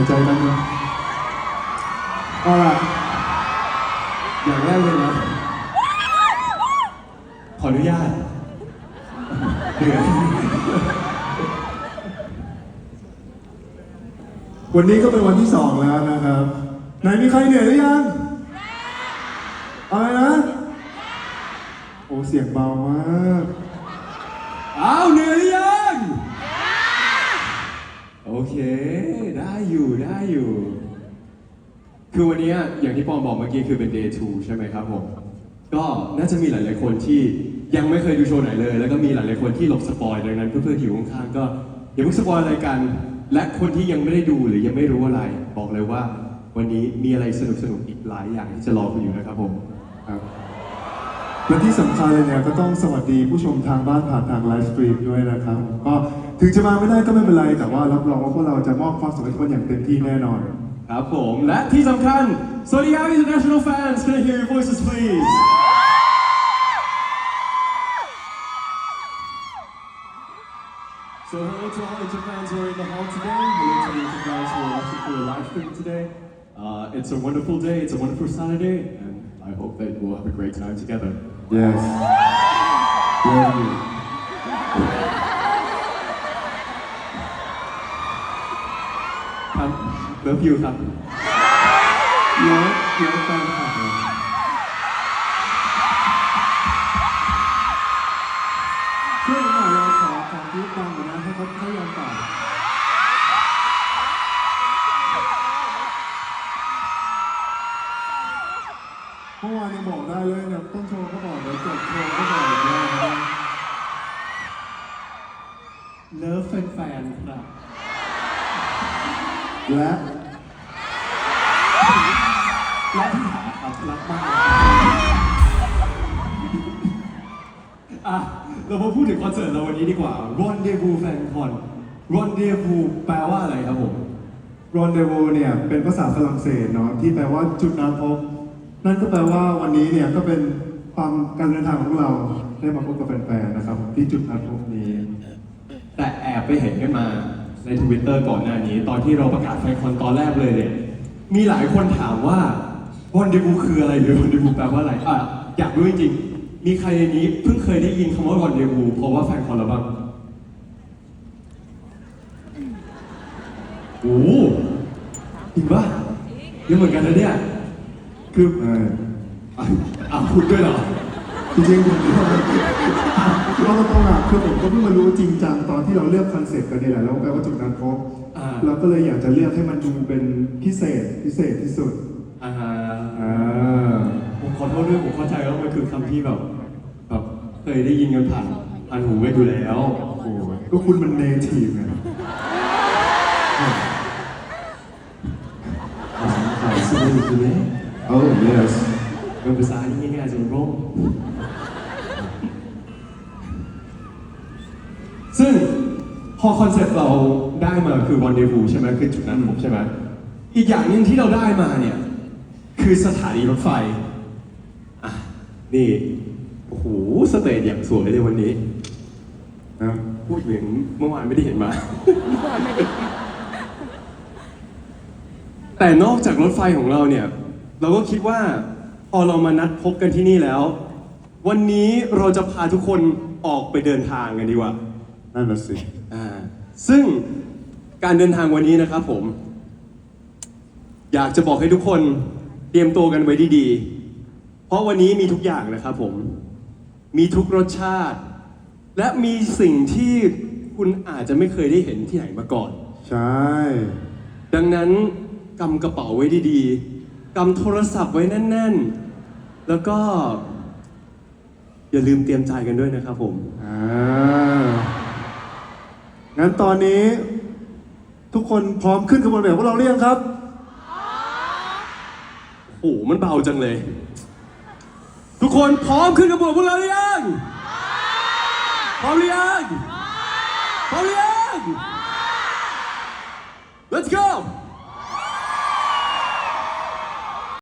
ายใจกันนะเอาล่ะอย่างแรกเลยนะ ขออนุญาตเหนื่อยวันนี้ก็เป็นวันที่สองแล้วนะครับไหนมีใครเหนื่อยหรือยังอะไรนะ โอ้เสียงเบามาก อ้าวเหนื่อยหรือยัง เค ได้อยู่ได้อยู่ คือวันนี้อย่างที่ปอมบอกเมื่อกี้คือเป็น day 2ใช่ไหมครับผม ก็น่าจะมีหลาย ๆ คนที่ยังไม่เคยดูโชว์ไหนเลย แล้วก็มีหลาย ๆ คนที่หลบสปอยดังนั้นเพื่อนๆที่อยู่ข้างๆก็อย่าเพิ่งสปอยอะไรกัน และคนที่ยังไม่ได้ดูหรือยังไม่รู้อะไร บอกเลยว่า วันนี้มีอะไรสนุกๆอีกหลายอย่างที่จะรอคุณอยู่นะครับผมครับ และที่สำคัญเลยเนี่ยก็ต้องสวัสดีผู้ชมทางบ้านผ่านทางไลฟ์สตรีมด้วยนะครับก็ถึงจะมาไม่ได้ก็ไม่เป็นไร แต่ว่ารับรองว่าพวกเราจะมอบความสุขให้ทุกคนอย่างเต็มที่แน่นอน ครับผมและที่สำคัญสวัสดีครับ international fans can I hear your voices please So hello to all Inter fans who are in the hall today. Hello to the Inter fans who are watching through the live stream today. Uh, it's a wonderful day. It's a wonderful Saturday, and I hope that we'll have a great time together. yes love you ครับเลิฟยูครับเลิฟเลิฟแฟนคลับเลยช่วยหน่อยเราขอขอที่ฟังหน่อยนะให้เขาให้ยอมตอบ เลยเนี่ยต้นโชว์ก็บอกเดี๋ยวจบโชว์ก็บอกอีกแล้วนะเลิฟแฟนๆครับ และและที่หาครับรักมากอะเรามาพูดถึงคอนเสิร์ตเราวันนี้ดีกว่า Rendezvous Fan Con Rendezvous แปลว่าอะไรครับผม รอนเดโวเนี่ยเป็นภาษาฝรั่งเศสเนาะที่แปลว่าจุดนัดพบ นั่นก็แปลว่าวันนี้เนี่ยก็เป็นความการเดินทางของพวกเราได้มาพบกับแฟนๆนะครับ ที่จุดนัดพบนี้ แต่แอบไปเห็นกันมาในทวิตเตอร์ก่อนหน้านี้ ตอนที่เราประกาศแฟนคอนตอนแรกเลยเนี่ยมีหลายคนถามว่า Rendezvous คืออะไรหรือ Rendezvous แปลว่าอะไรอะอยากรู้จริงๆมีใครในนี้เพิ่งเคยได้ยินคำว่า Rendezvous เพราะว่าแฟนคอนเราบ้างโอ้โหจริงปะเยอะเหมือนกันนะเนี่ย คือเอออะอะคุณด้วยเหรอ จริงๆผมเราก็ต้องอะคือผมก็เพิ่งมารู้จริงจังตอนที่เราเลือกคอนเซ็ปต์กันนี่แหละแล้วแปลว่าจุดนัดพบอ่า เราก็เลยอยากจะเลือกให้มันดูเป็นพิเศษพิเศษที่สุดอ่าอ่าผมขอโทษด้วยผมเข้าใจว่ามันคือคำที่แบบแบบเคยได้ยินกันผ่านผ่านหูกันอยู่แล้วโอ้โหก็คุณมันเนทีฟไงภาษาสนุกเลย โอ้ yes เป็นภาษาที่ง่ายๆสำหรับผมซึ่งพอคอนเซ็ปต์เราได้มาคือวันเด u ใช่ไหมคือจุดนั้นผมใช่ไหมอีกอย่างหนึงที่เราได้มาเนี่ย คือสถานีรถไฟ อะ นี่ โอ้โห สเตจอย่างสวยเลยวันนี้นะพูดเหมือนเมื่อวานไม่ได้เห็นมา แต่นอกจากรถไฟของเราเนี่ย เราก็คิดว่าพอเรามานัดพบกันที่นี่แล้ว วันนี้เราจะพาทุกคนออกไปเดินทางกันดีกว่านั่นน่ะสิอ่าซึ่งการเดินทางวันนี้นะครับผม อยากจะบอกให้ทุกคนเตรียมตัวกันไว้ดีๆ เพราะวันนี้มีทุกอย่างนะครับผม มีทุกรสชาติ และมีสิ่งที่คุณอาจจะไม่เคยได้เห็นที่ไหนมาก่อน ใช่ ดังนั้นกำกระเป๋าไว้ดีๆ กำโทรศัพท์ไว้แน่น ๆ แล้วก็ อย่าลืมเตรียมใจกันด้วยนะครับผม อ่างั้นตอนนี้ ทุกคนพร้อมขึ้นขบวนแบบพวกเราเรียงครับ โอ้โหมันเบาจังเลย ทุกคนพร้อมขึ้นกระบวนพวกเราหรือยังพร้อมหรือยังโพร้อมหรือยัง Let's go